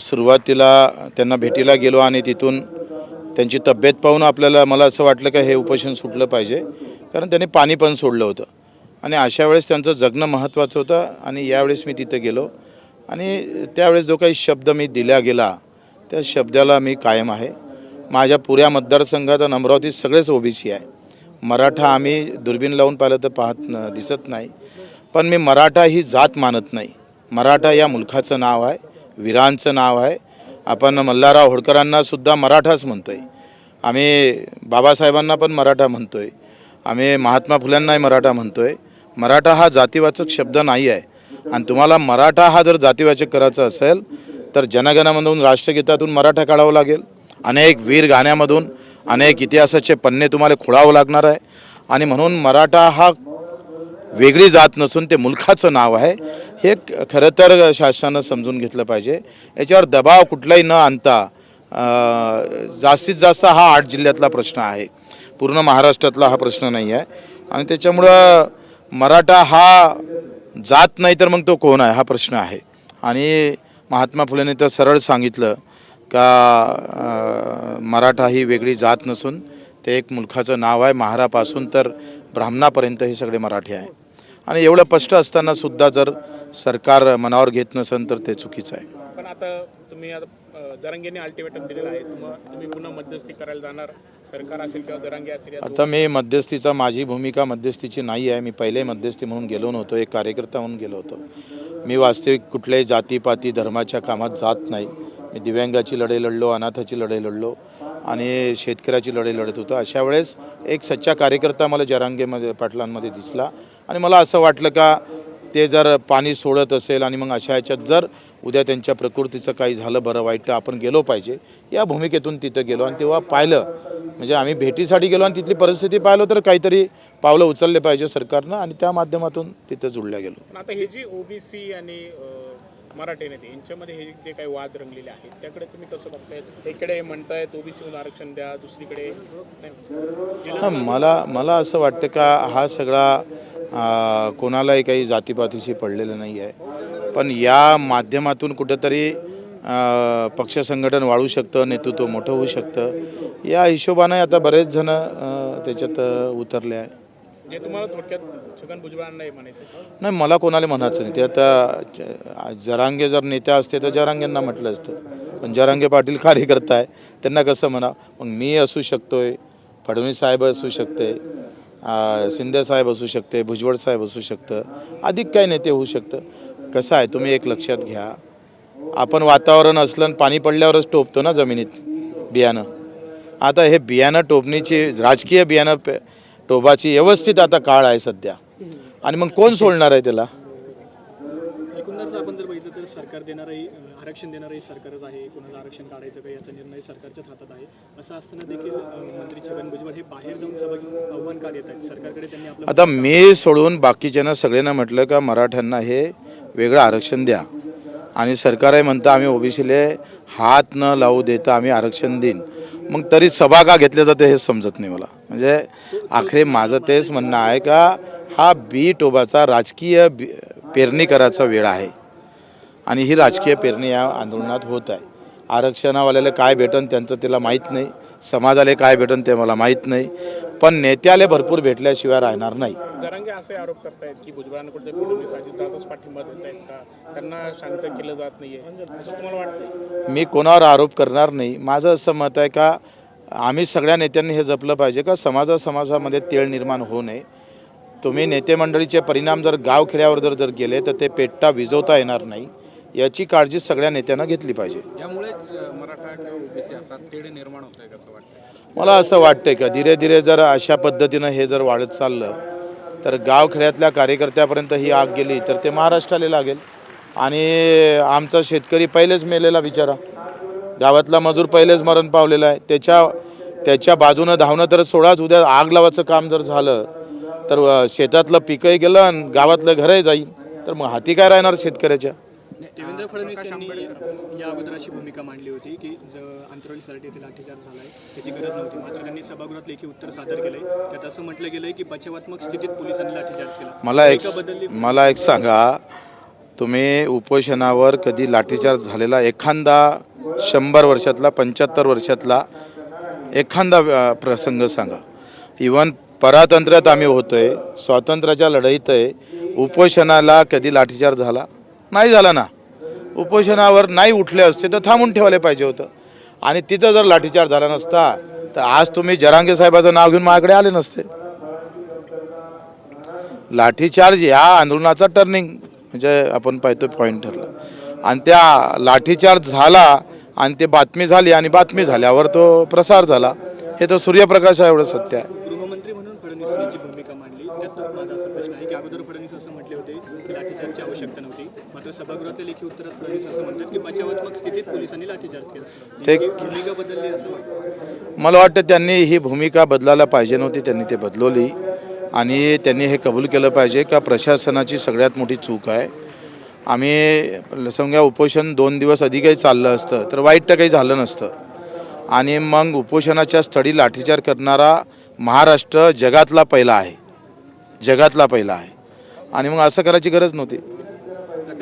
सुरुवातीला त्यांना भेटीला गेलो आणि तिथून त्यांची तब्येत पाहून आपल्याला मला असं वाटलं का हे उपोषण सुटलं पाहिजे. कारण त्यांनी पाणी पण सोडलं होतं. आणि अशा वेळेस त्यांचं जगणं महत्त्वाचं होतं आणि यावेळेस मी तिथं गेलो. आणि त्यावेळेस जो काही शब्द मी दिला गेला त्या शब्दाला मी कायम आहे. माझ्या पुऱ्या मतदारसंघात आणि अमरावतीत सगळेच ओबीसी आहे. मराठा आम्ही दुर्बीण लावून पाहिलं तर पाहत दिसत नाही. पण मी मराठा ही जात मानत नाही. मराठा या मुलखाचं नाव आहे. वीरांचं नाव आहे. आपण मल्हारराव होळकरांनासुद्धा मराठाच म्हणतो आहे आम्ही बाबासाहेबांना पण मराठा म्हणतो आहे आम्ही महात्मा फुल्यांनाही मराठा म्हणतो आहे मराठा हा जातीवाचक शब्द नाही आहे. आणि तुम्हाला मराठा हा जर जातीवाचक करायचा असेल तर जनगणामधून राष्ट्रगीतातून मराठा काढावं लागेल. अनेक वीर गाण्यामधून अनेक इतिहासाचे पन्ने तुम्हाला खोळावं लागणार आहे. आणि म्हणून मराठा हा वेगळी जात नसून ते मुलखाचं नाव आहे. हे खरं तर शासनानं समजून घेतलं पाहिजे. याच्यावर दबाव कुठलाही न आणता जास्तीत जास्त हा आठ जिल्ह्यातला प्रश्न आहे. पूर्ण महाराष्ट्रातला हा प्रश्न नाही आहे. आणि त्याच्यामुळं मराठा हा जात नाही तर मग तो कोण आहे? हा प्रश्न आहे. आणि महात्मा फुलेने तर सरळ सांगितलं का मराठा ही वेगळी जात नसून ते एक मुलखाचं नाव आहे. महारापासून तर ब्राह्मणापर्यंत हे सगळे मराठी आहे आणि एवढं स्पष्ट असताना सुद्धा जर सरकार मनावर घेत नसेल तर ते चुकीचं आहे. पण आता तुम्ही आता जरांगेने अल्टिमेटम दिलेलं आहे. तुम- तुम्ही पुन्हा मध्यस्थी करायला जाणार. सरकार असेल किंवा जरांगे असेल आता मी मध्यस्थीचा माझी भूमिका मध्यस्थीची नाही आहे. मी पहिले मध्यस्थी म्हणून गेलो नव्हतो. एक कार्यकर्ता म्हणून गेलो होतो. मी वास्तविक कुठल्याही जातीपाती धर्माच्या कामात जात नाही. मी दिव्यांगाची लढाई लढलो अनाथाची लढाई लढलो आणि शेतकऱ्याची लढाई लढत होतो. अशा वेळेस एक सच्चा कार्यकर्ता मला जरांगेमध्ये पाटलांमध्ये दिसला. आणि मला असं वाटलं का ते जर पाणी सोडत असेल आणि मग अशा ह्याच्यात जर उद्या त्यांच्या प्रकृतीचं काही झालं बरं वाईट तर आपण गेलो पाहिजे. या भूमिकेतून तिथं गेलो आणि तेव्हा पाहिलं. म्हणजे आम्ही भेटीसाठी गेलो आणि तिथली परिस्थिती पाहिलो तर काहीतरी पावलं उचलले पाहिजे सरकारनं आणि त्या माध्यमातून तिथं जुळल्या गेलो. आता हे जी ओबीसी आणि मराठी नेते यांच्यामध्ये हे जे काही वाद रंगलेले आहेत त्याकडे तुम्ही कसं बघतायत एकडे म्हणतायत ओबीसी आरक्षण द्या दुसरीकडे मला मला असं वाटतं का हा सगळा कोणालाही काही जातीपातीशी पडलेलं नाही आहे पण या माध्यमातून कुठंतरी पक्ष संघटन वाढू शकतं नेतृत्व मोठं होऊ शकतं. या हिशोबाने आता बरेच जण त्याच्यात उतरले आहे जे तुम्हाला थोडक्यात छगन भुजबळांना नाही म्हणायचं नाही मला कोणाला म्हणायचं नाही. ते आता ज- जरांगे जर नेत्या असते तर जरांगेंना म्हटलं असतं. पण जरांगे पाटील कार्यकर्ता आहे त्यांना कसं म्हणा मग मी असू शकतोय फडणवीस साहेब असू शकते शिंदे साहेब असू शकते भुजबळ साहेब असू शकतं अधिक काही नेते होऊ शकतं. कसं आहे तुम्ही एक लक्षात घ्या. आपण वातावरण असलं आणि पाणी पडल्यावरच टोपतो ना जमिनीत बियाणं. आता हे बियाणं टोपणीची राजकीय बियाणं पे- टोबाची व्यवस्थित आता काळ आहे सध्या. आणि मग कोण सोडणार आहे त्याला? एकंदरच आपण जर बघितलं तर सरकार देणारही अ, आरक्षण देणारही सरकारच आहे. कोणाचं आरक्षण काढायचं का याचा निर्णय सरकारच्याच हातात आहे. असं असताना देखील अ, मंत्री छगन भुजबळ हे बाहेर जाऊन सभा घेऊन आव्हान का देत आहेत? सरकारकडे त्यांनी आपलं आता मी सोडून बाकीच्यांना सगळ्यांना म्हटलं का मराठ्यांना हे वेगळं आरक्षण द्या. आणि सरकार म्हणतं आम्ही ओबीसीले हात न लावू देता आम्ही आरक्षण देईन. मग तरी सभा का घेतल्या जाते हे समजत नाही मला. म्हणजे आखरे माझं तेच म्हणणं आहे का हा बी टोबाचा राजकीय बी पेरणी करायचा वेळ आहे. आणि ही राजकीय पेरणी या आंदोलनात होत आहे. आरक्षणावाल्याला काय भेटन त्यांचं तिला माहीत नाही. समाजाला काय भेटन ते मला माहीत नाही. पण नेत्याला भरपूर भेटल्याशिवाय राहणार नाही. जरांगे असे आरोप करतायत की भुजबळांना कुठे फडणवीस अजितदादाच पाठिंबा देत आहेत का? त्यांना शांत केलं जात नाहीये. असं तुम्हाला वाटतं मी कोणावर आरोप करणार नाही. माझं असं मत आहे का आम्ही सगळ्या नेत्यांनी हे जपलं पाहिजे का समाजा समाजामध्ये तेळ निर्माण होऊ नये. तुम्ही नेते मंडळीचे परिणाम जर गावखेड्यावर जर जर गेले तर ते पेट्टा विजवता येणार नाही. याची काळजी सगळ्या नेत्यांना घेतली पाहिजे. यामुळेच मराठा किंवा ओबीसी असा तेढ निर्माण होत आहे कसं वाटतं मला असं वाटतंय का धीरे धीरे जर अशा पद्धतीनं हे जर वाढत चाललं तर गावखेड्यातल्या कार्यकर्त्यापर्यंत ही आग गेली तर ते महाराष्ट्राला लागेल. आणि आमचा शेतकरी पहिलेच मेलेला बिचारा. गावातला मजूर पहिलेच मरण पावलेला आहे. त्याच्या त्याच्या बाजूनं धावणं तर सोडाच उद्या आग लावायचं काम जर झालं तर शेतातलं पिकंही गेलं आणि गावातलं घरही जाईल. तर मग हाती काय राहणार शेतकऱ्याच्या? देवेंद्र फडणवीस यांनी या अगोदर अशी भूमिका मांडली होती की ज आंतरवाली साठी येथे लाठीचार्ज झालाय त्याची गरज नव्हती. मात्र त्यांनी सभागृहात लेखी उत्तर सादर केलंय. त्यात असं म्हटलं गेलंय की बचावात्मक स्थितीत पोलिसांनी लाठीचार्ज केला. मला एक मला एक सांगा तुम्ही उपोषणावर कधी लाठीचार्ज झालेला एखादा शंभर वर्षातला पंच्याहत्तर वर्षातला एखादा प्रसंग सांगा. इवन परातंत्र्यात आम्ही होतोय स्वातंत्र्याच्या लढाईत आहे उपोषणाला कधी लाठीचार्ज झाला? नाही झाला ना. उपोषणावर नाही उठले असते तर थांबून ठेवायला पाहिजे होतं. आणि तिथं जर लाठीचार्ज झाला नसता तर आज तुम्ही जरांगे साहेबाचं नाव घेऊन माझ्याकडे आले नसते. लाठीचार्ज या आंदोलनाचा टर्निंग म्हणजे आपण पाहतो पॉईंट ठरला. आणि त्या लाठीचार्ज झाला आणि ते बातमी झाली आणि बातमी झाल्यावर तो प्रसार झाला. हे तर सूर्यप्रकाश एवढं सत्य आहे. गृहमंत्री म्हणून फडणवीस यांची भूमिका मांडली त्यात माझा असा प्रश्न आहे की अगोदर फडणवीस असं म्हटले होते की लाठीचार्जची आवश्यकता मात्र सभागृहातल्या लेखी उत्तरात फडणवीस असं म्हणतात की बचावात्मक स्थितीत पोलिसांनी लाठीचार्ज केला. ते- नेमकी भूमिका बदलली असं मला वाटतं त्यांनी ही भूमिका बदलायला पाहिजे नव्हती त्यांनी ते बदलवली. आणि त्यांनी हे कबूल केलं पाहिजे का प्रशासनाची सगळ्यात मोठी चूक आहे. आम्ही समजा उपोषण दोन दिवस आधी काही चाललं असतं तर वाईट तर काही झालं नसतं. आणि मग उपोषणाच्या स्थळी लाठीचार्ज करणारा महाराष्ट्र जगातला पहिला आहे. जगातला पहिला आहे. आणि मग असं करायची गरज नव्हती.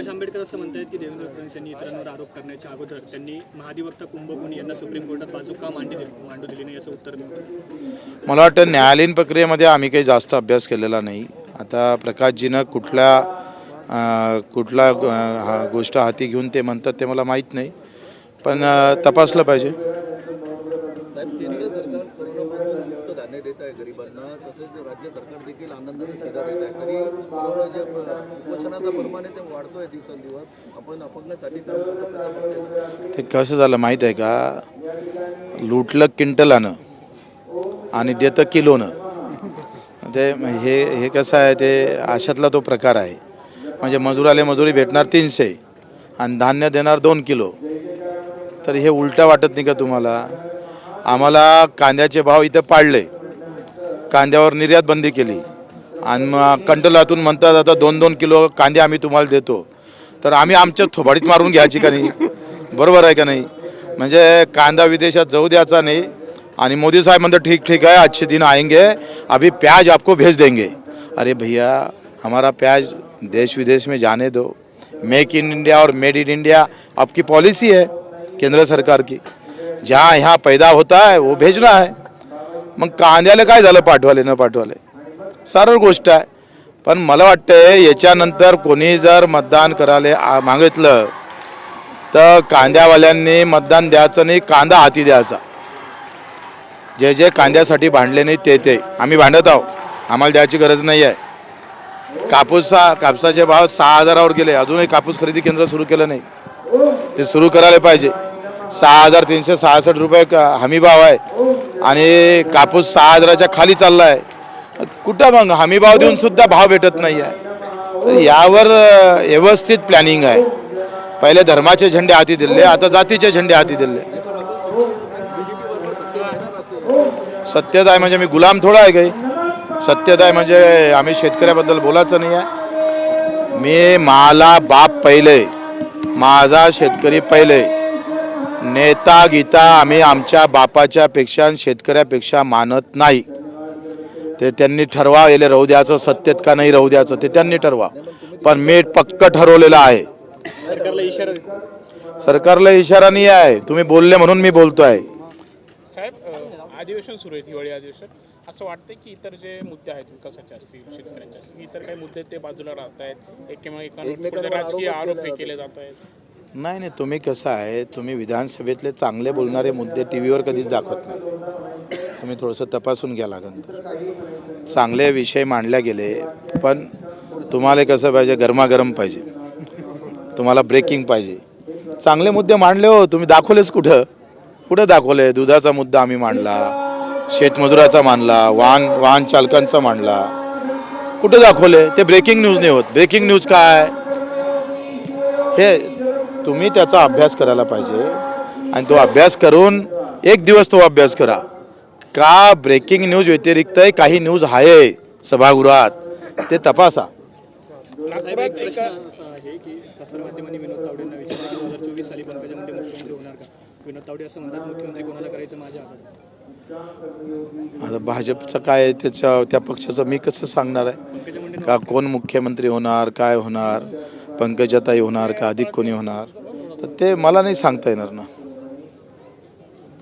प्रकाश आंबेडकर असं म्हणतात की देवेंद्र फडणवीस यांनी इतरांवर आरोप करण्याच्या अगोदर त्यांनी महाधिवक्ता कुंभकोणी यांना सुप्रीम कोर्टात बाजू का मांडली दिली? मांडू दिली नाही याचं उत्तर मिळतं मला वाटतं न्यायालयीन प्रक्रियेमध्ये आम्ही काही जास्त अभ्यास केलेला नाही. आता प्रकाशजीनं कुठल्या कुठला हा गोष्ट हाती घेऊन ते म्हणतात ते मला माहीत नाही. पण तपासलं पाहिजे साहेब केंद्र सरकार कोरोनापासून मुक्त धान्य देत आहे गरिबांना तसेच राज्य सरकार देखील आनंदाने शिधा देत आहे. तरी कोरोना जे उपोषणाचा प्रमाण ते वाढतोय दिवसेंदिवस. आपण अपंगासाठी काम करतो ते कसं झालं माहीत आहे का? लुटलं क्विंटलानं आणि देतं किलोनं. ते हे हे कसं आहे ते अशातला तो प्रकार आहे. म्हणजे मजुराले मजुरी भेटणार तीनशे आणि धान्य देणार दोन किलो. तर हे उलटं वाटत नाही का तुम्हाला? आम्हाला कांद्याचे भाव इथं पाडले. कांद्यावर निर्यात बंदी केली. आणि मग कंटोलातून म्हणतात आता दोन दोन किलो कांदे आम्ही तुम्हाला देतो. तर आम्ही आमच्या थोबाडीत मारून घ्यायची का नाही? बरोबर आहे का नाही? म्हणजे कांदा विदेशात जाऊ द्यायचा नाही. आणि मोदी साहेब म्हणतात ठीक ठीक है अच्छे दिन आएंगे. अभी प्याज आपको भेज देंगे. अरे भैया हमारा प्याज देश विदेश में जाने दो. मेक इन इंडिया और मेड इन इंडिया आपकी पॉलिसी है केंद्र सरकार की. जहाँ यहाँ पैदा होता है वो भेजना है. मग कांद्याला काय झालं पाठवाले न पाठवाले? सरळ गोष्ट आहे. पण मला वाटतंय याच्यानंतर कोणी जर मतदान करायला मागितलं तर कांद्यावाल्यांनी मतदान द्यायचं नाही कांदा हाती द्यायचा. जे जे कांद्यासाठी भांडले नाही ते ते. आम्ही भांडत आहोत. आम्हाला द्यायची गरज नाही आहे. कापूसा कापसाचे भाव सहा हजारावर गेले. अजूनही कापूस खरेदी केंद्र सुरू केलं नाही. ते सुरू करायला पाहिजे. सहा हजार तीनशे सहासष्ट रुपये का हमीभाव आहे. आणि कापूस सहा हजाराच्या खाली चालला आहे कुठं मग? हमीभाव देऊन सुद्धा भाव भेटत नाही आहे तर यावर अ, व्यवस्थित प्लॅनिंग आहे. पहिले धर्माचे झेंडे हाती दिले आता जातीचे झेंडे हाती दिले. सत्यता आहे म्हणजे मी गुलाम थोडा आहे काही. सत्यता आहे म्हणजे आम्ही शेतकऱ्याबद्दल बोलायचं नाही आहे. मी मला बाप पहिले. माझा शेतकरी पहिले. नेता गीता आम्ही आमच्या बापाच्या पेक्षा शेतकऱ्यापेक्षा मानत नाही. ते त्यांनी ठरवा येले राहू द्यायचं सत्यत का नाही राहू द्यायचं ते त्यांनी ठरवा. पण मी पक्क ठरवलेलं आहे. सरकारला इशारा सरकारला इशारा नाही आहे. तुम्ही बोलले म्हणून मी बोलतो आहे साहेब अधिवेशन सुरू आहे हिवाळी अधिवेशन. असं वाटतं की इतर जे मुद्दे आहेत विकासाचे असतील शेतकऱ्यांचे असतील इतर काही मुद्दे ते बाजूला राहत आहेत एकमेकांवर राजकीय आरोप हे केले जात आहेत नाही नाही तुम्ही कसं आहे तुम्ही विधानसभेतले चांगले बोलणारे मुद्दे टी व्हीवर कधीच दाखवत नाही. तुम्ही थोडंसं तपासून घ्या लागेल तर. चांगले विषय मांडले गेले पण तुम्हाला कसं पाहिजे गरमागरम पाहिजे. तुम्हाला ब्रेकिंग पाहिजे. चांगले मुद्दे मांडले हो तुम्ही दाखवलेच कुठं? कुठं दाखवले? दुधाचा मुद्दा आम्ही मांडला शेतमजुराचा मांडला वाहन वाहन चालकांचा मांडला. कुठं दाखवले? ते ब्रेकिंग न्यूज नाही होत. ब्रेकिंग न्यूज काय? हे तुम्ही त्याचा अभ्यास करायला पाहिजे. आणि तो अभ्यास करून एक दिवस तो अभ्यास करा. का ब्रेकिंग न्यूज व्यतिरिक्त काही न्यूज आहे सभागृहात? ते तपासा. आता भाजपचं काय आहे त्याच्या त्या पक्षाचं मी कसं सांगणार आहे? का कोण मुख्यमंत्री होणार काय होणार? पंकजाताई होणार का अधिक कोणी होणार? तर ते मला नाही सांगता येणार ना.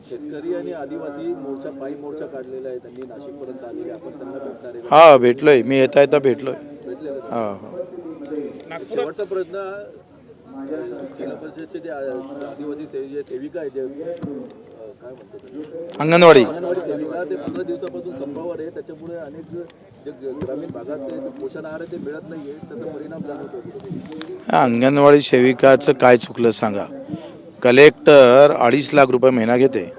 शेतकरी आणि आदिवासी मोर्चा पायी मोर्चा काढलेला आहे. त्यांनी नाशिकपर्यंत आले आपण त्यांना भेटणार आहे. हा भेटलोय. मी येता येता भेटलोय. भेटलेलं हा हा. शेवटचा प्रश्न जिल्हा परिषदचे जे आदिवासी जे सेविका आहे जे अंगणवाडी. अंगणवाडी सेविका ते पंधरा दिवसापासून संपावर आहे. त्याच्यामुळे अनेक जे ग- ग्रामीण भागात ते जे पोषण आहार आहे ते मिळत नाहीये. त्याचा परिणाम जाणवतो कुठेतरी. अंगणवाडी सेविकाचं काय चुकलं सांगा. कलेक्टर अडीच लाख रुपये महिना घेते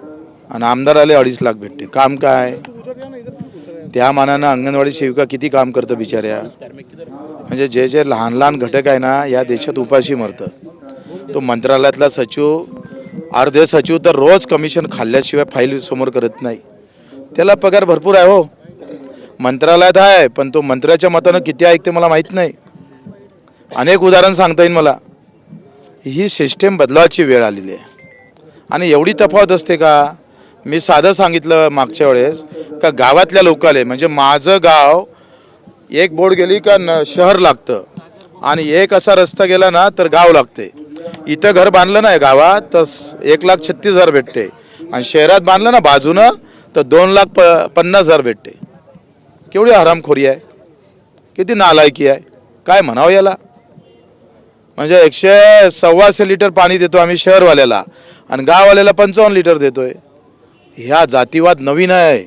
आणि आमदाराला अडीच लाख भेटते. काम काय? त्या मानानं अंगणवाडी सेविका किती काम करतं बिचाऱ्या? म्हणजे जे जे लहान लहान घटक आहे ना या देशात उपाशी मरतं. तो मंत्रालयातला सचिव अर्धे सचिव तर रोज कमिशन खाल्ल्याशिवाय फाईल समोर करत नाही. त्याला पगार भरपूर आहे हो. मंत्रालयात आहे पण तो मंत्र्याच्या मतानं किती ऐकते मला माहीत नाही. अनेक उदाहरण सांगता येईल मला. ही सिस्टेम बदलावाची वेळ आलेली आहे. आणि एवढी तफावत असते का? मी साधं सांगितलं मागच्या वेळेस का गावातल्या लोकाले म्हणजे माझं गाव एक बोर्ड गेली का न शहर लागतं. आणि एक असा रस्ता गेला ना तर गाव लागते. इथं घर बांधलं ना गावात तर एक लाख छत्तीस हजार भेटते. आणि शहरात बांधलं ना बाजूनं तर दोन लाख प पन्नास हजार भेटते. केवढी हरामखोरी आहे? किती नालायकी आहे? काय म्हणावं याला? म्हणजे एकशे सव्वाशे लिटर पाणी देतो आम्ही शहरवाल्याला. आणि गाववाल्याला पंचावन्न लिटर देतोय. ह्या जातीवाद नवीन आहे.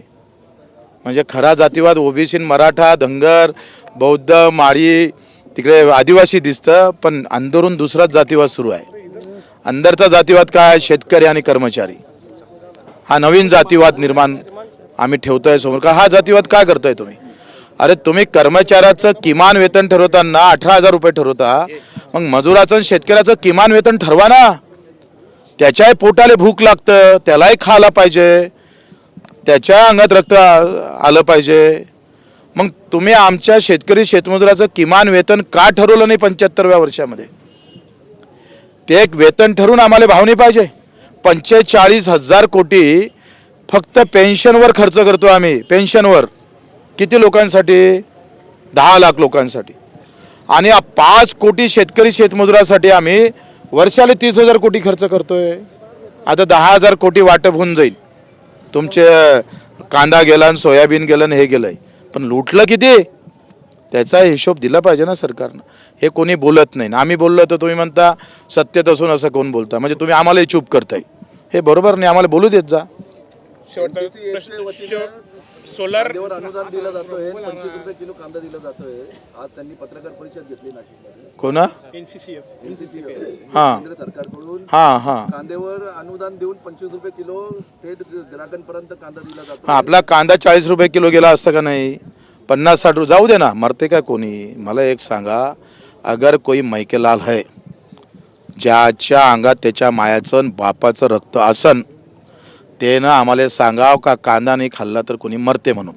म्हणजे खरा जातीवाद ओबीसी मराठा धनगर बौद्ध माळी तिकडे आदिवासी दिसतं पण अंदरून दुसराच जातीवाद सुरू आहे. अंदरचा जातीवाद काय शेतकरी आणि कर्मचारी. हा नवीन जातीवाद निर्माण आम्ही ठेवतोय समोर. का हा जातीवाद काय करतोय तुम्ही? अरे तुम्ही कर्मचाऱ्याचं किमान वेतन ठरवताना अठरा हजार रुपये ठरवता मग मजुराचं आणि शेतकऱ्याचं किमान वेतन ठरवा ना. त्याच्याही पोटाला भूक लागतं त्यालाही खायला पाहिजे त्याच्या अंगात रक्त आ- आलं पाहिजे. मग तुम्ही आमच्या शेतकरी शेतमजुराचं किमान वेतन का ठरवलं नाही पंच्याहत्तरव्या वर्षामध्ये? ते एक वेतन ठरून आम्हाला भाव नाही पाहिजे. पंचेचाळीस हजार कोटी फक्त पेन्शनवर खर्च करतो आम्ही. पेन्शनवर. किती लोकांसाठी? दहा लाख लोकांसाठी. आणि पाच कोटी शेतकरी शेतमजुरासाठी आम्ही वर्षाला तीस हजार कोटी खर्च करतोय. आता दहा हजार कोटी वाटप होऊन जाईल. तुमचे कांदा गेला आणि सोयाबीन गेलं आणि हे आहे पण लुटलं किती? त्याचा हिशोब दिला पाहिजे ना सरकारनं. हे कोणी बोलत नाही. आम्ही बोललो तर तुम्ही म्हणता सत्यत असून असं कोण बोलता? म्हणजे तुम्ही आम्हालाही चूप करताय. हे बरोबर नाही. आम्हाला बोलू देत जा. शेवटचा सोलार अनुदान दिलं जातोय पंचवीस रुपये किलो कांदा दिला जातोय. आज त्यांनी पत्रकार परिषद घेतली नाशिकमध्ये. कोणा? एनसीसीएफ एनसीसी हां. केंद्र सरकारकडून हां हां. कांद्यावर अनुदान देऊन पंचवीस रुपये किलो थेट ग्राहकांपर्यंत कांदा दिला जातो. हा, आपला कांदा चाळीस रुपये किलो गेला असता का नाही? पन्नास साठ रु जाऊ दे ना मरते का कोणी? मला एक सांगा अगर कोई मैकेलाल है ज्याच्या अंगात त्याच्या मायाचं आणि बापाचं रक्त असन त्यानं आम्हाला सांगाव का कांदा नाही खाल्ला तर कोणी मरते म्हणून.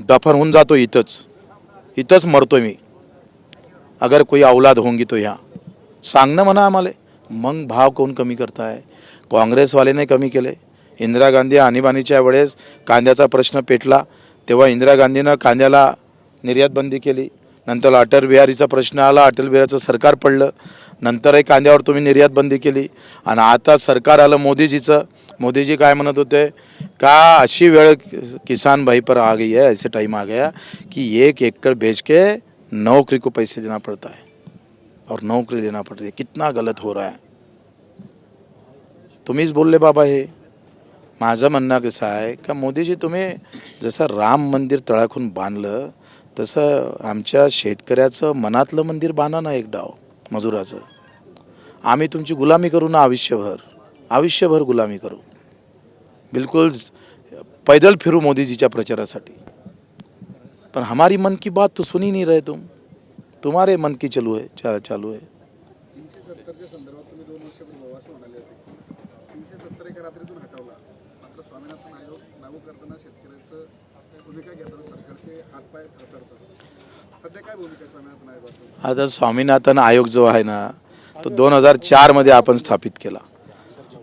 दफन होऊन जातो इथंच. इथंच मरतो मी. अगर कोई औलाद होंगी तो ह्या सांगणं म्हणा आम्हाला. मग भाव कोण कमी करताय? काँग्रेसवालेने कमी केले. इंदिरा गांधी आणीबाणीच्या वेळेस कांद्याचा प्रश्न पेटला. तेव्हा इंदिरा गांधीनं कांद्याला निर्यातबंदी केली. नंतर अटल बिहारीचा प्रश्न आला. अटल बिहारीचं सरकार पडलं. नंतरही कांद्यावर तुम्ही निर्यातबंदी केली. आणि आता सरकार आलं मोदीजीचं. मोदीजी काय म्हणत होते? का अशी वेळ किसान भाई पर आ गई है ऐसे टाइम आ गया कि एक एकड़ बेच के नौकरी को पैसे देना पड़ता है और नौकरी लेना पड़ती है। कितना गलत हो रहा है। तुम्हीच बोलले बाबा हे माझं म्हणणं कसं आहे का मोदीजी तुम्ही जसं राम मंदिर तळाखून बांधलं तसं आमच्या शेतकऱ्याचं मनातलं मंदिर बांधा ना एक डाव मजुराचं. आम्ही तुमची गुलामी करू ना आयुष्यभर. आयुष्यभर गुलामी करू. बिलकुल पैदल फिरू मोदीजीच्या प्रचारासाठी. पण हमारी मन की बात तो सुनी नहीं रहे तुम. तुम्हारे मन की चलू है चा, चालू है. आहे आता स्वामीनाथन आयोग जो आहे ना तो दोन हजार चारमध्ये आपण स्थापित केला.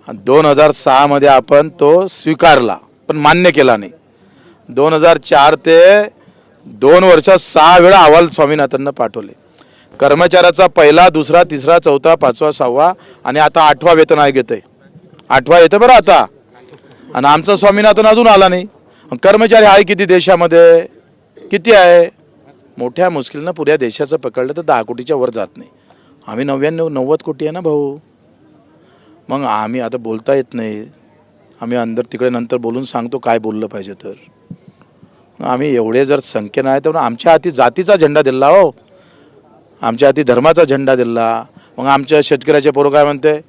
दोन हजार सहामध्ये आपण तो स्वीकारला पण मान्य केला नाही. दोन हजार चार ते दोन वर्षात सहा वेळा अहवाल स्वामीनाथांना पाठवले. कर्मचाऱ्याचा पहिला दुसरा तिसरा चौथा पाचवा सहावा आणि आता आठवा वेतन आयोग आहे आठवा येतं बरं आता. आणि आमचा स्वामीनाथन अजून आला नाही. कर्मचारी आहे किती देशामध्ये? किती आहे? मोठ्या मुश्किलनं पुऱ्या देशाचं पकडलं तर दहा कोटीच्या वर जात नाही. आम्ही नव्याण्णव नव्वद कोटी आहे ना भाऊ? मग आम्ही आता बोलता येत नाही. आम्ही अंदर तिकडे नंतर बोलून सांगतो काय बोललं पाहिजे तर. आम्ही एवढे जर संख्येनं आहे तर आमच्या हाती जातीचा झेंडा दिला हो. आमच्या हाती धर्माचा झेंडा दिला. मग आमच्या शेतकऱ्याचे पोरं काय म्हणते?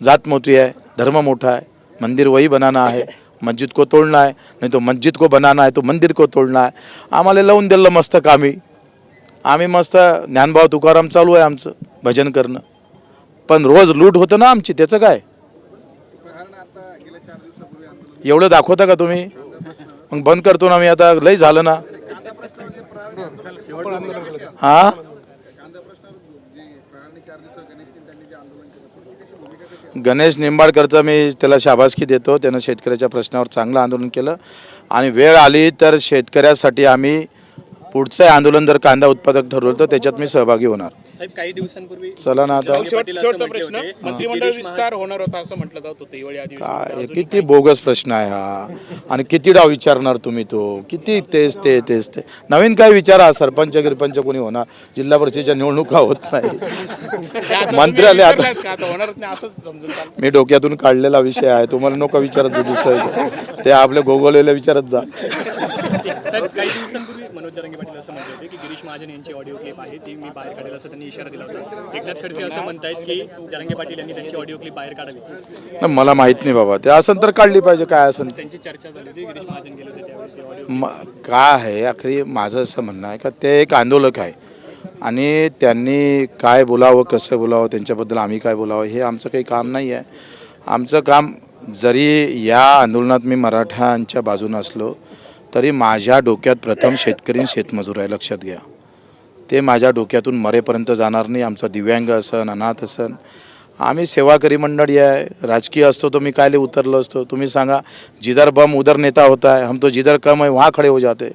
जात मोठी आहे धर्म मोठा आहे मंदिर वही बनाना आहे मस्जिद को तोडणं आहे नाही तो मस्जिद को बनाना आहे तो मंदिर को तोडणं आहे आम्हाला लावून दिलं मस्त कामी आम्ही मस्त ज्ञानभाव तुकाराम चालू आहे आमचं भजन करणं. पण रोज लूट होतं ना आमची त्याचं काय? एवढं दाखवता का तुम्ही? मग बंद करतो ना मी आता लई झालं ना. हा? गणेश गणेश निंबाळकरचा मी त्याला शाबासकी देतो. त्यानं शेतकऱ्याच्या प्रश्नावर चांगलं आंदोलन केलं. आणि वेळ आली तर शेतकऱ्यासाठी आम्ही पुढचं आंदोलन जर कांदा उत्पादक ठरवलं तर त्याच्यात मी सहभागी होणार. साहेब काही दिवसांपूर्वी चला ना आता शेवट- पाटील असं शेवटचा म्हटले प्रश्न होते, मंत्रिमंडळ गिरीश विस्तार होणार होता असं म्हटलं जात होतं हिवाळी काय अधिवेशन किती बोगस प्रश्न आहे हा. आणि किती डाव विचारणार तुम्ही तो? किती तेच ते तेच ते. नवीन काय विचारा सरपंच गिरपंच कोणी होणार? जिल्हा परिषदेच्या निवडणुका होत नाही. मंत्र्यालय आता आता होणारच नाही असंच समजून चालतं. मी डोक्यातून काढलेला विषय आहे. तुम्हाला नको विचारत दुसरा विषय. ते आपल्या गोगवलेला विचारत जा. साहेब काही दिवसांपूर्वी मनोज जरांगे पाटील असं म्हणले होते की गिरीश महाजन यांची ऑडिओ क्लिप आहे. ती मी बाहेर काढेल असं त्यांनी इशारा दिला होता. एकनाथ खडसे असं म्हणतायत की जरांगे पाटील यांनी त्यांची ऑडिओ क्लिप बाहेर काढावी. नाही, मला माहीत नाही बाबा. ते असं तर काढली पाहिजे. काय असं त्यांची चर्चा झाली होती. गिरीश महाजन गेले होते त्यावेळेस ती ऑडिओ म काय आहे? आखरी माझं असं म्हणणं आहे का ते एक आंदोलक आहे. आणि त्यांनी काय बोलावं कसं बोलावं त्यांच्याबद्दल आम्ही काय बोलावं हे आमचं काही काम नाही आहे आमचं काम जरी या आंदोलनात मी मराठ्यांच्या बाजूनं असलो तरी माझ्या डोक्यात प्रथम शेतकरी आणि शेतमजूर आहे. लक्षात घ्या. ते माझ्या डोक्यातून मरेपर्यंत जाणार नाही. आमचा दिव्यांग असन अनाथ असन. आम्ही सेवाकरी मंडळी आहे. राजकीय असतो तो मी कायले उतरलो असतो. तुम्ही सांगा जिधर बम उधर नेता होता है हम तो जिधर कम है वहाँ खड़े हो जाते.